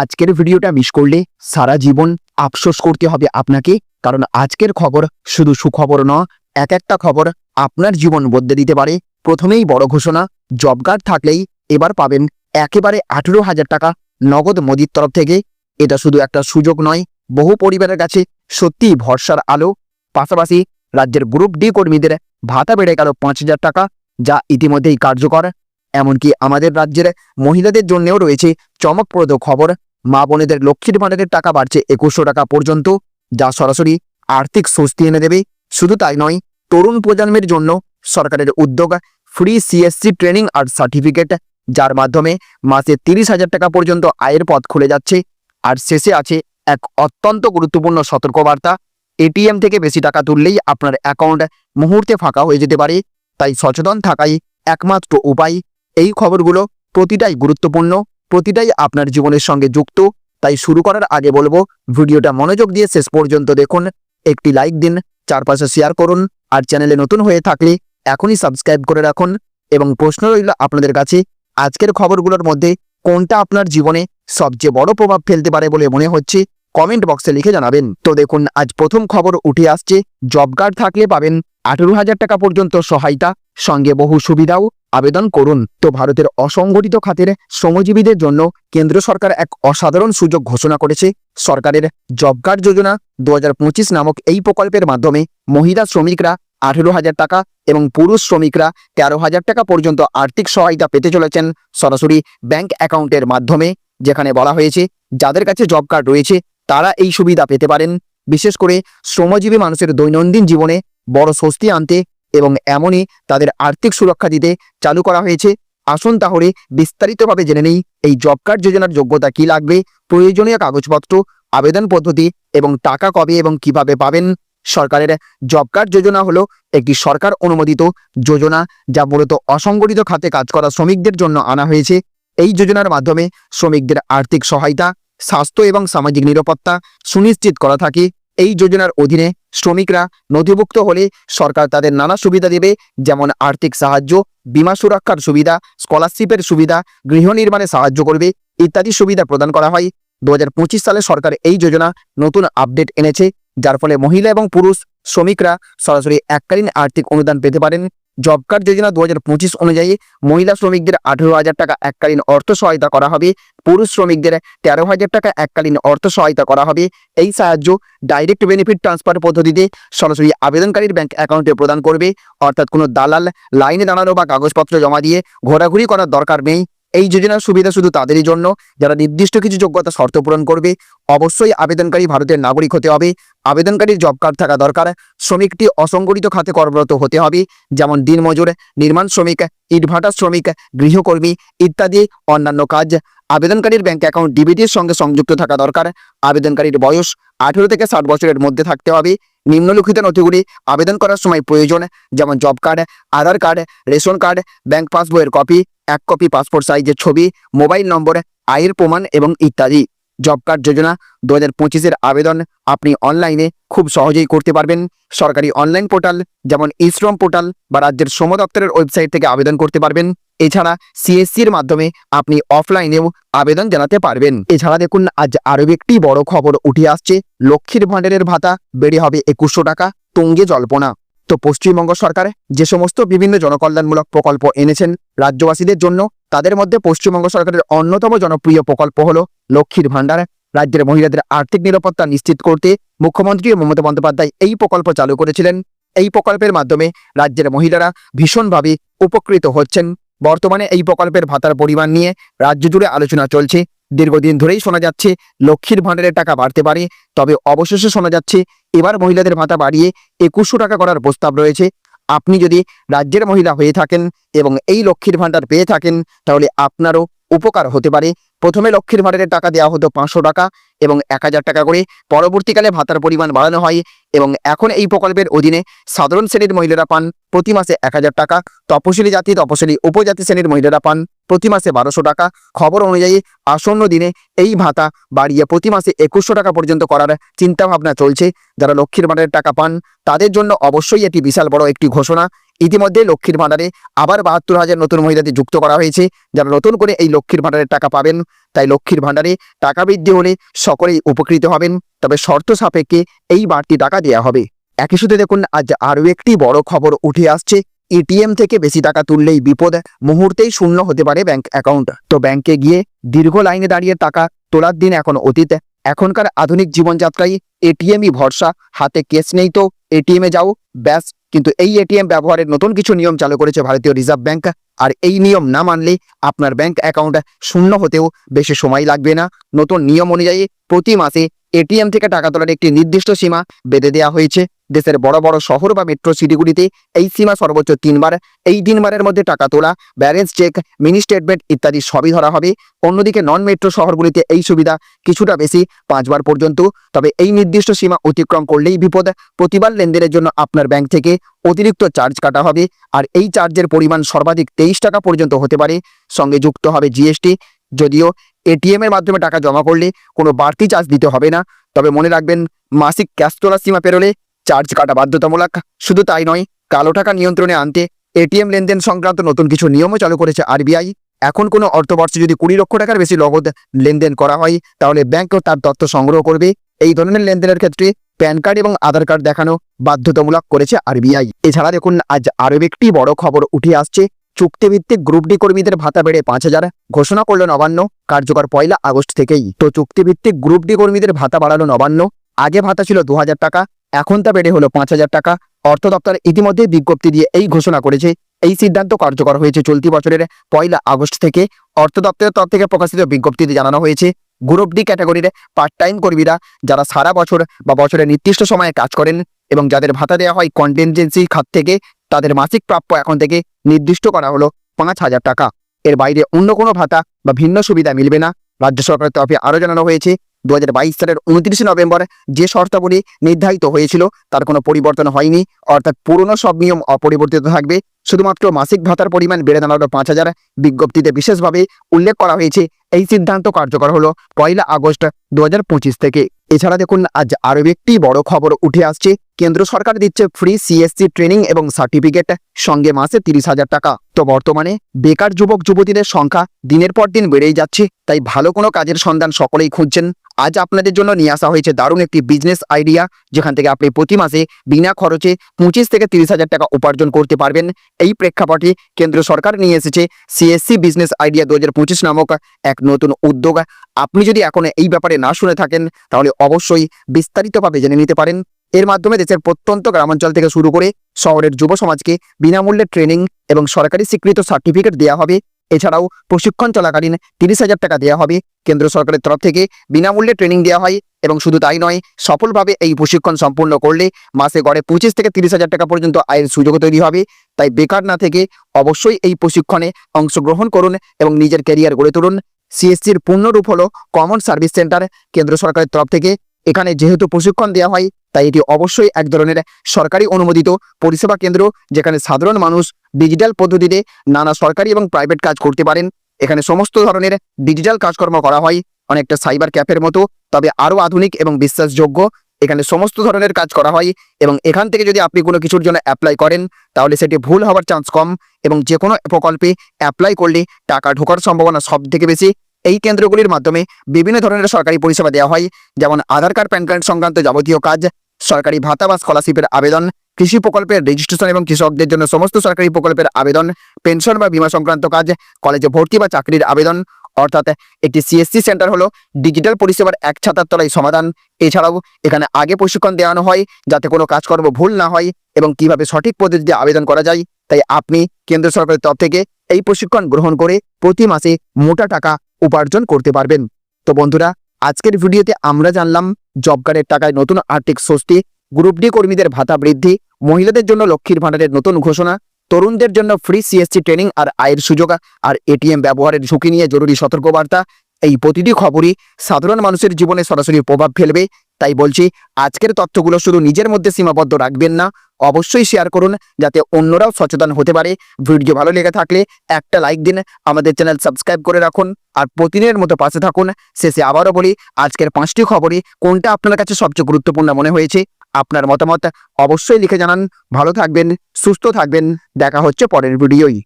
আজকের ভিডিওটা মিস করলে সারা জীবন আফসোস করতে হবে আপনাকে, কারণ আজকের খবর শুধু সুখবর নয়, এক একটা খবর আপনার জীবন বদলে দিতে পারে। প্রথমেই বড় ঘোষণা জব কার্ড থাকলেই এবার পাবেন একেবারে আঠেরো হাজার টাকা নগদ মোদির তরফ থেকে। এটা শুধু একটা সুযোগ নয়, বহু পরিবারের কাছে সত্যিই ভরসার আলো। পাশাপাশি রাজ্যের গ্রুপ ডি কর্মীদের ভাতা বেড়ে গেল পাঁচ হাজার টাকা, যা ইতিমধ্যেই কার্যকর। এমনকি আমাদের রাজ্যের মহিলাদের জন্যও রয়েছে চমকপ্রদ খবর। মা বোনেদের লক্ষ্মীর ভাণ্ডারের টাকা বাড়ছে একুশশো টাকা পর্যন্ত, যা সরাসরি আর্থিক স্বস্তি এনে দেবে। শুধু তাই নয়, তরুণ প্রজন্মের জন্য সরকারের উদ্যোগ ফ্রি সিএসসি ট্রেনিং আর সার্টিফিকেট যার মাধ্যমে মাসে তিরিশ হাজার টাকা পর্যন্ত আয়ের পথ খুলে যাচ্ছে। আর শেষে আছে এক অত্যন্ত গুরুত্বপূর্ণ সতর্কবার্তা এটিএম থেকে বেশি টাকা তুললেই আপনার অ্যাকাউন্ট মুহূর্তে ফাঁকা হয়ে যেতে পারে। তাই সচেতন থাকাই একমাত্র উপায়। এই খবরগুলো প্রতিটাই গুরুত্বপূর্ণ। প্রতিটাই আপনার জীবনের সঙ্গে যুক্ত। তাই শুরু করার আগে বলব, ভিডিওটা মনোযোগ দিয়ে শেষ পর্যন্ত দেখুন, একটি লাইক দিন, চারপাশে শেয়ার করুন, আর চ্যানেলে নতুন হয়ে থাকলে এখনই সাবস্ক্রাইব করে রাখুন। এবং প্রশ্ন রইল আপনাদের কাছে, আজকের খবরগুলোর মধ্যে কোনটা আপনার জীবনে সবচেয়ে বড় প্রভাব ফেলতে পারে বলে মনে হচ্ছে কমেন্ট বক্সে লিখে জানাবেন। তো দেখুন, আজ প্রথম খবর উঠে আসছে জব কার্ড থাকলে পাবেন আঠেরো হাজার টাকা পর্যন্ত সহায়তা সঙ্গে বহু সুবিধাও আবেদন করুন। তো ভারতের অসংগঠিত খাতের শ্রমজীবীদের জন্য কেন্দ্র সরকার এক অসাধারণ সুযোগ ঘোষণা করেছে। সরকারের জব কার্ড যোজনা দু হাজার পঁচিশ নামক এই প্রকল্পের মাধ্যমে মহিলা শ্রমিকরা আঠেরো হাজার টাকা এবং পুরুষ শ্রমিকরা তেরো হাজার টাকা পর্যন্ত আর্থিক সহায়তা পেতে চলেছেন সরাসরি ব্যাংক অ্যাকাউন্টের মাধ্যমে, যেখানে বলা হয়েছে, যাদের কাছে জব কার্ড রয়েছে, তারা এই সুবিধা পেতে পারেন। বিশেষ করে শ্রমজীবী মানুষের দৈনন্দিন জীবনে বড় স্বস্তি আনতে এবং এমনই তাদের আর্থিক সুরক্ষা দিতে চালু করা হয়েছে। আসুন তাহলে বিস্তারিতভাবে জেনে নেই এই জব কার্ড যোজনার যোগ্যতা কি লাগবে, প্রয়োজনীয় কাগজপত্র, আবেদন পদ্ধতি এবং টাকা কবে এবং কীভাবে পাবেন? সরকারের জব কার্ড যোজনা হলো একটি সরকার অনুমোদিত যোজনা যা মূলত অসংগঠিত খাতে কাজ করা শ্রমিকদের জন্য আনা হয়েছে। এই যোজনার মাধ্যমে শ্রমিকদের আর্থিক সহায়তা, স্বাস্থ্য এবং সামাজিক নিরাপত্তা সুনিশ্চিত করা থাকে। এই যোজনার অধীনে শ্রমিকরা নথিভুক্ত হলে সরকার তাদের নানা সুবিধা দেবে, যেমন আর্থিক সাহায্য, বিমা সুরক্ষার সুবিধা, স্কলারশিপের সুবিধা, গৃহ নির্মাণে সাহায্য করবে ইত্যাদি সুবিধা প্রদান করা হয়। দু হাজার পঁচিশ সালে সরকার এই যোজনা নতুন আপডেট এনেছে, যার ফলে মহিলা এবং পুরুষ শ্রমিকরা সরাসরি এককালীন আর্থিক অনুদান পেতে পারেন। জব কার্ড যোজনা দু হাজার পঁচিশ অনুযায়ী মহিলা শ্রমিকদের আঠেরো হাজার টাকা এককালীন অর্থ সহায়তা করা হবে, পুরুষ শ্রমিকদের তেরো হাজার টাকা এককালীন অর্থ সহায়তা করা হবে। এই সাহায্য ডাইরেক্ট বেনিফিট ট্রান্সফার পদ্ধতিতে সরাসরি আবেদনকারীর ব্যাংক অ্যাকাউন্টে প্রদান করবে। অর্থাৎ কোনো দালাল লাইনে দাঁড়ানো বা কাগজপত্র জমা দিয়ে ঘোরাঘুরি করার দরকার নেই। এই যোজনার সুবিধা শুধু তাদেরই জন্য, যারা নির্দিষ্ট কিছু যোগ্যতা শর্ত পূরণ করবে, অবশ্যই আবেদনকারী ভারতের নাগরিক হতে হবে। আবেদনকারীর জব কার্ড থাকা দরকার। শ্রমিকটি অসংগঠিত খাতে কর্মরত হতে হবে, যেমন দিনমজুর, নির্মাণ শ্রমিক, ইটভাটা শ্রমিক, গৃহকর্মী ইত্যাদি অন্যান্য কাজ। আবেদনকারীর ব্যাংক অ্যাকাউন্ট ডিবিটির সঙ্গে সংযুক্ত থাকা দরকার। আবেদনকারীর বয়স আঠেরো থেকে ষাট বছরের মধ্যে থাকতে হবে। নিম্নলিখিত নথিগুলি আবেদন করার সময় প্রয়োজন, যেমন job card Aadhaar card ration card bank পাসবইয়ের কপি এক কপি পাসপোর্ট সাইজের ছবি মোবাইল নম্বর আয়ের প্রমাণ এবং ইত্যাদি। জব কার্ড যোজনা দু হাজার পঁচিশের আবেদন আপনি অনলাইনে খুব সহজেই করতে পারবেন। সরকারি অনলাইন পোর্টাল যেমন ইশ্রম পোর্টাল বা রাজ্যের শ্রম দপ্তরের ওয়েবসাইট থেকে আবেদন করতে পারবেন। এছাড়া সিএসসির মাধ্যমে আপনি অফলাইনেও আবেদন জানাতে পারবেন। এছাড়া দেখুন, আজ আরও একটি বড় খবর উঠে আসছে। লক্ষ্মীর ভাণ্ডারের ভাতা বেড়ে হবে একুশশো টাকা। তুঙ্গে জল্পনা। তো পশ্চিমবঙ্গ সরকার যে সমস্ত বিভিন্ন জনকল্যাণমূলক প্রকল্প এনেছেন রাজ্যবাসীদের জন্য, তাদের মধ্যে পশ্চিমবঙ্গ সরকারের অন্যতম জনপ্রিয় প্রকল্প হল লক্ষ্মীর ভাণ্ডার। রাজ্যের মহিলাদের আর্থিক নিরাপত্তা নিশ্চিত করতে মুখ্যমন্ত্রী মমতা বন্দ্যোপাধ্যায় এই প্রকল্প চালু করেছিলেন। এই প্রকল্পের মাধ্যমে রাজ্যের মহিলারা ভীষণভাবে উপকৃত হচ্ছেন। বর্তমানে এই প্রকল্পের ভাতার পরিমাণ নিয়ে রাজ্য জুড়ে আলোচনা চলছে। দীর্ঘদিন ধরেই শোনা যাচ্ছে, লক্ষ্মীর ভাণ্ডারের টাকা বাড়তে পারে, তবে অবশেষে শোনা যাচ্ছে এবার মহিলাদের ভাতা বাড়িয়ে একুশশো টাকা করার প্রস্তাব রয়েছে। আপনি যদি রাজ্যের মহিলা হয়ে থাকেন এবং এই লক্ষ্মীর ভাণ্ডার পেয়ে থাকেন, তাহলে আপনারও উপকার হতে পারে। প্রথমে লক্ষ্মীর ভাণ্ডারের টাকা দেওয়া হতো পাঁচশো টাকা এবং এক হাজার টাকা করে। পরবর্তীকালে ভাতার পরিমাণ বাড়ানো হয় এবং এখন এই প্রকল্পের অধীনে সাধারণ শ্রেণির মহিলারা পান প্রতি মাসে এক হাজার টাকা। তপশিলি জাতি, তপশিলি উপজাতি শ্রেণির মহিলারা পান প্রতি মাসে বারোশো টাকা। খবর অনুযায়ী আসন্ন দিনে এই ভাতা বাড়িয়ে প্রতি মাসে একুশশো টাকা পর্যন্ত করার চিন্তাভাবনা চলছে। যারা লক্ষ্মীর ভাণ্ডারের টাকা পান, তাদের জন্য অবশ্যই এটি বিশাল বড় একটি ঘোষণা। ইতিমধ্যে লক্ষ্মীর ভাণ্ডারে আবার বাহাত্তর হাজার নতুন মহিলাদের যুক্ত করা হয়েছে। যারা নতুন করে এই লক্ষ্মীর ভাণ্ডারের টাকা পাবেন, তাই লক্ষ্মীর ভাণ্ডারে টাকা বৃদ্ধি হলে সকলেই উপকৃত হবেন। তবে শর্ত সাপেক্ষে এই বাড়তি টাকা দেওয়া হবে। একই সাথে দেখুন, আজ আরও একটি বড় খবর উঠে আসছে। এটিএম থেকে বেশি টাকা তুললেই বিপদ। মুহূর্তেই শূন্য হতে পারে ব্যাংক অ্যাকাউন্ট। তো ব্যাংকে গিয়ে দীর্ঘ লাইনে দাঁড়িয়ে টাকা তোলার দিন এখন অতীত। এখনকার আধুনিক জীবনযাত্রায় এটিএমই ভরসা। হাতে কেস নেই তো এটিএমে যাও, ব্যাস। কিন্তু এই এটিএম ব্যবহারের নতুন কিছু নিয়ম চালু করেছে ভারতীয় রিজার্ভ ব্যাংক। আর এই নিয়ম না মানলে আপনার ব্যাংক অ্যাকাউন্ট শূন্য হতেও বেশি সময় লাগবে না। নতুন নিয়ম অনুযায়ী প্রতি মাসে এটিএম থেকে টাকা তোলার একটি নির্দিষ্ট সীমা বেঁধে দেওয়া হয়েছে। দেশের বড় বড় শহর বা মেট্রো সিটিগুলিতে এই সীমা সর্বোচ্চ তিনবার, এই তিনবারের মধ্যে টাকা তোলা ব্যালেন্স চেক মিনি স্টেটমেন্ট ইত্যাদি সবই ধরা হবে। অন্যদিকে নন মেট্রো শহরগুলিতে এই সুবিধা কিছুটা বেশি, পাঁচবার পর্যন্ত। তবে এই নির্দিষ্ট সীমা অতিক্রম করলেই বিপদ। প্রতিবার লেনদেনের জন্য আপনার ব্যাংক থেকে অতিরিক্ত চার্জ কাটা হবে। আর এই চার্জের পরিমাণ সর্বাধিক তেইশ টাকা পর্যন্ত হতে পারে। সঙ্গে যুক্ত হবে জিএসটি যদিও এটিএম এর মাধ্যমে টাকা জমা করলে কোনো বাড়তি চার্জ দিতে হবে না। তবে মনে রাখবেন, মাসিক ক্যাশ তোলার সীমা পেরোলে চার্জ কাটা বাধ্যতামূলক। শুধু তাই নয়, কালো টাকা নিয়ন্ত্রণে আনতে এটিএম লেনদেন সংক্রান্ত নতুন কিছু নিয়মও চালু করেছে আরবিআই এখন কোনো অর্থবর্ষে যদি কুড়ি লক্ষ টাকার বেশি নগদ লেনদেন করা হয়, তাহলে ব্যাংকও তার তথ্য সংগ্রহ করবে। এই ধরনের লেনদেনের ক্ষেত্রে প্যান কার্ড এবং আধার কার্ড দেখানো বাধ্যতামূলক করেছে আরবিআই এছাড়া দেখুন, আজ আরও একটি বড় খবর উঠে আসছে। চুক্তিভিত্তিক গ্রুপ ডি কর্মীদের ভাতা বেড়ে পাঁচ হাজার, ঘোষণা করল নবান্ন, কার্যকর পয়লা আগস্ট থেকেই। তো চুক্তিভিত্তিক গ্রুপ ডি কর্মীদের ভাতা বাড়ালো নবান্ন, আগে ভাতা ছিল দু হাজার টাকা এখন তা বেড়ে হলো পাঁচ হাজার টাকা। অর্থ দপ্তর ইতিমধ্যে বিজ্ঞপ্তি দিয়ে এই ঘোষণা করেছে। এই সিদ্ধান্ত কার্যকর হয়েছে চলতি বছরের পয়লা আগস্ট থেকে। অর্থ দপ্তরের তরফ থেকে প্রকাশিত বিজ্ঞপ্তিতে জানানো হয়েছে, গ্রুপ ডি ক্যাটাগরির পার্ট টাইম কর্মীরা যারা সারা বছর বা বছরের নির্দিষ্ট সময়ে কাজ করেন এবং যাদের ভাতা দেওয়া হয় কন্টেনজেন্সি খাত থেকে, তাদের মাসিক প্রাপ্য এখন থেকে নির্দিষ্ট করা হলো পাঁচ হাজার টাকা। এর বাইরে অন্য কোনো ভাতা বা ভিন্ন সুবিধা মিলবে না। রাজ্য সরকারের তরফে আরও জানানো হয়েছে দু হাজার বাইশ সালের উনত্রিশে নভেম্বর যে শর্তাবলী নির্ধারিত হয়েছিল, তার কোনো পরিবর্তন হয়নি। অর্থাৎ পুরনো সব নিয়ম অপরিবর্তিত থাকবে। শুধুমাত্র মাসিক ভাতার পরিমাণ বেড়ে দাঁড়াল পাঁচ হাজার। বিজ্ঞপ্তিতে বিশেষভাবে উল্লেখ করা হয়েছে, এই সিদ্ধান্ত কার্যকর হলো পয়লা আগস্ট দুহাজার পঁচিশ থেকে। এছাড়া দেখুন, আজ আরও একটি বড় খবর উঠে আসছে। কেন্দ্র সরকার দিচ্ছে ফ্রি সিএসসি ট্রেনিং এবং সার্টিফিকেট, সঙ্গে মাসে তিরিশ হাজার টাকা। তো বর্তমানে বেকার যুবক যুবতীদের সংখ্যা দিনের পর দিন বেড়েই যাচ্ছে, তাই ভালো কোনো কাজের সন্ধান সকলেই খুঁজছেন। আজ আপনাদের জন্য নিয়ে আসা হয়েছে দারুণ একটি বিজনেস আইডিয়া যেখান থেকে আপনি প্রতি মাসে বিনা খরচে পঁচিশ থেকে তিরিশ হাজার টাকা উপার্জন করতে পারবেন। এই প্রেক্ষাপটে কেন্দ্র সরকার নিয়ে এসেছে সিএসসি বিজনেস আইডিয়া দু হাজার পঁচিশ নামক এক নতুন উদ্যোগ। আপনি যদি এখন এই ব্যাপারে না শুনে থাকেন, তাহলে অবশ্যই বিস্তারিতভাবে জেনে নিতে পারেন। এর মাধ্যমে দেশের প্রত্যন্ত গ্রামাঞ্চল থেকে শুরু করে শহরের যুব সমাজকে বিনামূল্যে ট্রেনিং এবং সরকারি স্বীকৃত সার্টিফিকেট দেওয়া হবে। এছাড়াও প্রশিক্ষণ চলাকালীন তিরিশ হাজার টাকা দেওয়া হবে। কেন্দ্র সরকারের তরফ থেকে বিনামূল্যে ট্রেনিং দেওয়া হয় এবং শুধু তাই নয়, সফলভাবে এই প্রশিক্ষণ সম্পূর্ণ করলে মাসে গড়ে পঁচিশ থেকে তিরিশ হাজার টাকা পর্যন্ত আয়ের সুযোগ তৈরি হবে। তাই বেকার না থেকে অবশ্যই এই প্রশিক্ষণে অংশগ্রহণ করুন এবং নিজের ক্যারিয়ার গড়ে তুলুন। সিএসসির পূর্ণরূপ হলো কমন সার্ভিস সেন্টার কেন্দ্র সরকারের তরফ থেকে এখানে যেহেতু প্রশিক্ষণ দেওয়া হয়, তাই এটি অবশ্যই এক ধরনের সরকারি অনুমোদিত পরিষেবা কেন্দ্র, যেখানে সাধারণ মানুষ ডিজিটাল পদ্ধতিতে নানা সরকারি এবং প্রাইভেট কাজ করতে পারেন। এখানে সমস্ত ধরনের ডিজিটাল কাজকর্ম করা হয়, অনেকটা সাইবার ক্যাফের মতো, তবে আরও আধুনিক এবং বিশ্বাসযোগ্য। এখানে সমস্ত ধরনের কাজ করা হয় এবং এখান থেকে যদি আপনি কোনো কিছুর জন্য অ্যাপ্লাই করেন, তাহলে সেটি ভুল হওয়ার চান্স কম এবং যে কোনো প্রকল্পে অ্যাপ্লাই করলে টাকা ঢোকার সম্ভাবনা সব থেকে বেশি। এই কেন্দ্রগুলির মাধ্যমে বিভিন্ন ধরনের সরকারি পরিষেবা দেওয়া হয়, যেমন আধার কার্ড, প্যান কার্ড সংক্রান্ত যাবতীয় কাজ, সরকারি ভাতা বা স্কলারশিপের আবেদন, কৃষি প্রকল্পের রেজিস্ট্রেশন এবং কৃষকদের জন্য সমস্ত সরকারি প্রকল্পের আবেদন, পেনশন বা বীমা সংক্রান্ত কাজ, কলেজে ভর্তি বা চাকরির আবেদন। অর্থাৎ একটি সিএসসি সেন্টার হলো ডিজিটাল পরিষেবার এক ছাতার তলায় সমাধান। এছাড়াও এখানে আগে প্রশিক্ষণ দেওয়ানো হয়, যাতে কোনো কাজকর্ম ভুল না হয় এবং কীভাবে সঠিক পদ্ধতিতে আবেদন করা যায়। তাই আপনি কেন্দ্র সরকারের তরফ থেকে এই প্রশিক্ষণ গ্রহণ করে প্রতি মাসে মোটা টাকা উপার্জন করতে পারবেন। তো বন্ধুরা, আজকের ভিডিওতে আমরা জানলাম, জব কার্ডের টাকায় নতুন আর্থিক স্বস্তি, গ্রুপ ডি কর্মীদের ভাতা বৃদ্ধি, মহিলাদের জন্য লক্ষ্মীর ভাণ্ডারের নতুন ঘোষণা, তরুণদের জন্য ফ্রি সিএসসি ট্রেনিং আর আয়ের সুযোগ, আর এটিএম ব্যবহারের ঝুঁকি নিয়ে জরুরি সতর্কবার্তা। এই প্রতিটি খবরই সাধারণ মানুষের জীবনে সরাসরি প্রভাব ফেলবে। তাই বলছি, আজকের তথ্যগুলো শুধু নিজের মধ্যে সীমাবদ্ধ রাখবেন না, অবশ্যই শেয়ার করুন যাতে অন্যরাও সচেতন হতে পারে। ভিডিও ভালো লেগে থাকলে একটা লাইক দিন, আমাদের চ্যানেল সাবস্ক্রাইব করে রাখুন আর প্রতিদিনের মতো পাশে থাকুন। শেষে আবারও বলি, আজকের পাঁচটি খবরই কোনটা আপনার কাছে সবচেয়ে গুরুত্বপূর্ণ মনে হয়েছে? আপনার মতামত অবশ্যই লিখে জানান। ভালো থাকবেন, সুস্থ থাকবেন। দেখা হচ্ছে পরের ভিডিওই।